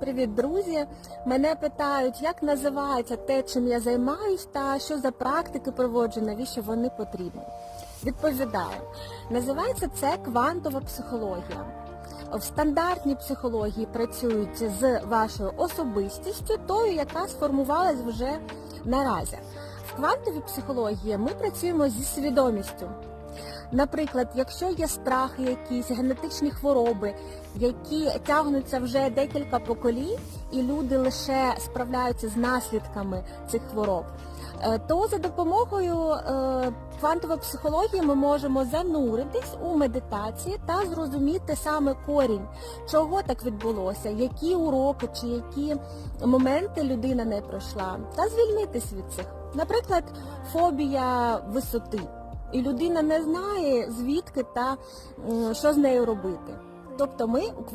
Привіт, друзі! Мене питають, як називається те, чим я займаюсь, та що за практики проводжу, навіщо вони потрібні. Відповідаю, називається це квантова психологія. В стандартній психології працюють з вашою особистістю, тою, яка сформувалась вже наразі. В квантовій психології ми працюємо зі свідомістю. Наприклад, якщо є страхи якісь, генетичні хвороби, які тягнуться вже декілька поколінь, і люди лише справляються з наслідками цих хвороб, е, то за допомогою е, квантової психології ми можемо зануритись у медитації та зрозуміти саме корінь, чого так відбулося, які уроки чи які моменти людина не пройшла, та звільнитись від цих. Наприклад, фобія висоти і людина не знає звідки та що з нею робити. Тобто ми